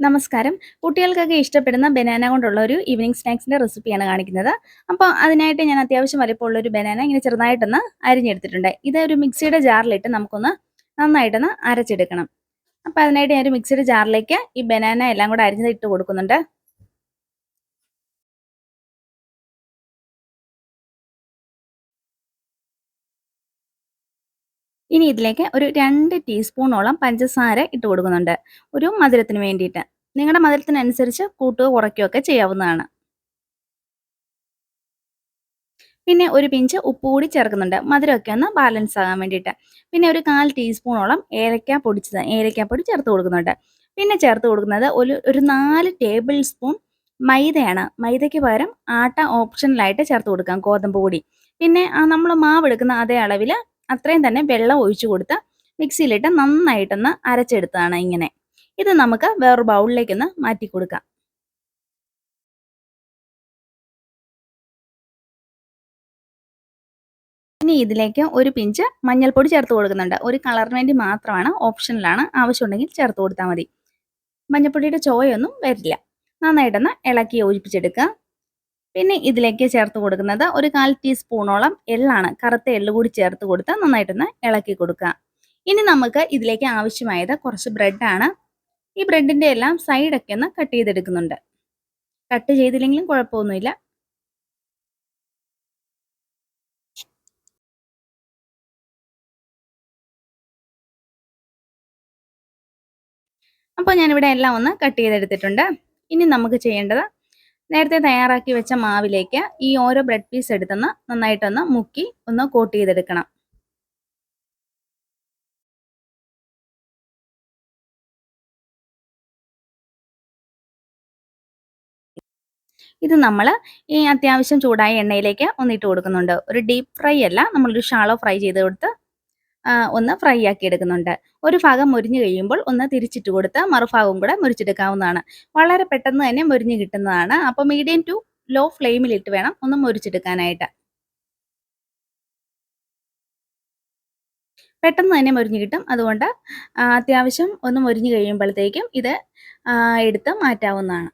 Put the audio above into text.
നമസ്കാരം. കുട്ടികൾക്കൊക്കെ ഇഷ്ടപ്പെടുന്ന ബനാന കൊണ്ടുള്ള ഒരു ഈവനിങ് സ്നാക്സിന്റെ റെസിപ്പിയാണ് കാണിക്കുന്നത്. അപ്പോൾ അതിനായിട്ട് ഞാൻ അത്യാവശ്യം വലിപ്പമുള്ള ഒരു ബനാന ഇങ്ങനെ ചെറുതായിട്ടൊന്ന് അരിഞ്ഞെടുത്തിട്ടുണ്ട്. ഇത് ഒരു മിക്സിയുടെ ജാറിലിട്ട് നമുക്കൊന്ന് നന്നായിട്ടൊന്ന് അരച്ചെടുക്കണം. അപ്പോൾ അതിനായിട്ട് ഞാനൊരു മിക്സിയുടെ ജാറിലേക്ക് ഈ ബനാന എല്ലാം കൂടെ അരിഞ്ഞത് ഇട്ട് കൊടുക്കുന്നുണ്ട്. ഇനി ഇതിലേക്ക് ഒരു രണ്ട് ടീസ്പൂണോളം പഞ്ചസാര ഇട്ട് കൊടുക്കുന്നുണ്ട്. ഒരു മധുരത്തിന് വേണ്ടിയിട്ട്. നിങ്ങളുടെ മധുരത്തിനനുസരിച്ച് കൂട്ടുകയോ കുറയ്ക്കുകയോ ഒക്കെ ചെയ്യാവുന്നതാണ്. പിന്നെ ഒരു പിഞ്ച് ഉപ്പ് കൂടി ചേർക്കുന്നുണ്ട്. മധുരമൊക്കെ ഒന്ന് ബാലൻസ് ആകാൻ വേണ്ടിയിട്ട്. പിന്നെ ഒരു 1/4 ടീസ്പൂണോളം ഏലക്ക പൊടിച്ചത് ഏലക്കാപ്പൊടി ചേർത്ത് കൊടുക്കുന്നുണ്ട്. പിന്നെ ചേർത്ത് കൊടുക്കുന്നത് ഒരു ഒരു നാല് ടേബിൾ സ്പൂൺ മൈദയാണ്. മൈദയ്ക്ക് പകരം ആട്ട ഓപ്ഷണലായിട്ട് ചേർത്ത് കൊടുക്കാം ഗോതമ്പ് പൊടി. പിന്നെ നമ്മൾ മാവ് എടുക്കുന്ന അതേ അളവിൽ അത്രയും തന്നെ വെള്ളം ഒഴിച്ചു കൊടുത്ത് മിക്സിയിലിട്ട് നന്നായിട്ടൊന്ന് അരച്ചെടുത്തതാണ് ഇങ്ങനെ. ഇത് നമുക്ക് വേറൊരു ബൗളിലേക്കൊന്ന് മാറ്റി കൊടുക്കാം. ഇനി ഇതിലേക്ക് ഒരു പിഞ്ച് മഞ്ഞൾപ്പൊടി ചേർത്ത് കൊടുക്കുന്നുണ്ട്. ഒരു കളറിന് വേണ്ടി മാത്രമാണ് ഓപ്ഷനിലാണ് ആവശ്യമുണ്ടെങ്കിൽ ചേർത്ത് കൊടുത്താൽ മതി. മഞ്ഞൾപ്പൊടിയുടെ ചോയൊന്നും വരില്ല. നന്നായിട്ടൊന്ന് ഇളക്കി യോജിപ്പിച്ചെടുക്കുക. പിന്നെ ഇതിലേക്ക് ചേർത്ത് കൊടുക്കുന്നത് ഒരു 1/4 ടീസ്പൂണോളം എള്ളാണ്. കറുത്ത എള്ള് കൂടി ചേർത്ത് കൊടുത്ത് നന്നായിട്ടൊന്ന് ഇളക്കി കൊടുക്കുക. ഇനി നമുക്ക് ഇതിലേക്ക് ആവശ്യമായത് കുറച്ച് ബ്രെഡാണ്. ഈ ബ്രെഡിന്റെ എല്ലാം സൈഡൊക്കെ ഒന്ന് കട്ട് ചെയ്തെടുക്കുന്നുണ്ട്. കട്ട് ചെയ്തില്ലെങ്കിലും കുഴപ്പമൊന്നുമില്ല. അപ്പോൾ ഞാനിവിടെ എല്ലാം ഒന്ന് കട്ട് ചെയ്തെടുത്തിട്ടുണ്ട്. ഇനി നമുക്ക് ചെയ്യേണ്ടത് നേരത്തെ തയ്യാറാക്കി വെച്ച മാവിലേക്ക് ഈ ഓരോ ബ്രെഡ് പീസ് എടുത്തൊന്ന് നന്നായിട്ടൊന്ന് മുക്കി ഒന്ന് കോട്ട് ചെയ്തെടുക്കണം. ഇത് നമ്മൾ ഈ അത്യാവശ്യം ചൂടായ എണ്ണയിലേക്ക് ഒന്നിട്ട് കൊടുക്കുന്നുണ്ട്. ഒരു ഡീപ് ഫ്രൈ അല്ല. നമ്മളൊരു ഷാളോ ഫ്രൈ ചെയ്ത് കൊടുത്ത് ഒന്ന് ഫ്രൈ ആക്കി എടുക്കുന്നുണ്ട്. ഒരു ഭാഗം മുരിഞ്ഞു കഴിയുമ്പോൾ ഒന്ന് തിരിച്ചിട്ട് കൊടുത്ത് മറുഭാഗവും കൂടെ മുരിച്ചെടുക്കാവുന്നതാണ് വളരെ പെട്ടെന്ന് തന്നെ മുരിഞ്ഞ് കിട്ടുന്നതാണ്. അപ്പോൾ മീഡിയം ടു ലോ ഫ്ലെയിമിലിട്ട് വേണം ഒന്ന് മുരിച്ചെടുക്കാനായിട്ട് പെട്ടെന്ന് തന്നെ മുരിഞ്ഞ് കിട്ടും. അതുകൊണ്ട് അത്യാവശ്യം ഒന്ന് മുരിഞ്ഞ് കഴിയുമ്പോഴത്തേക്കും ഇത് എടുത്ത് മാറ്റാവുന്നതാണ്.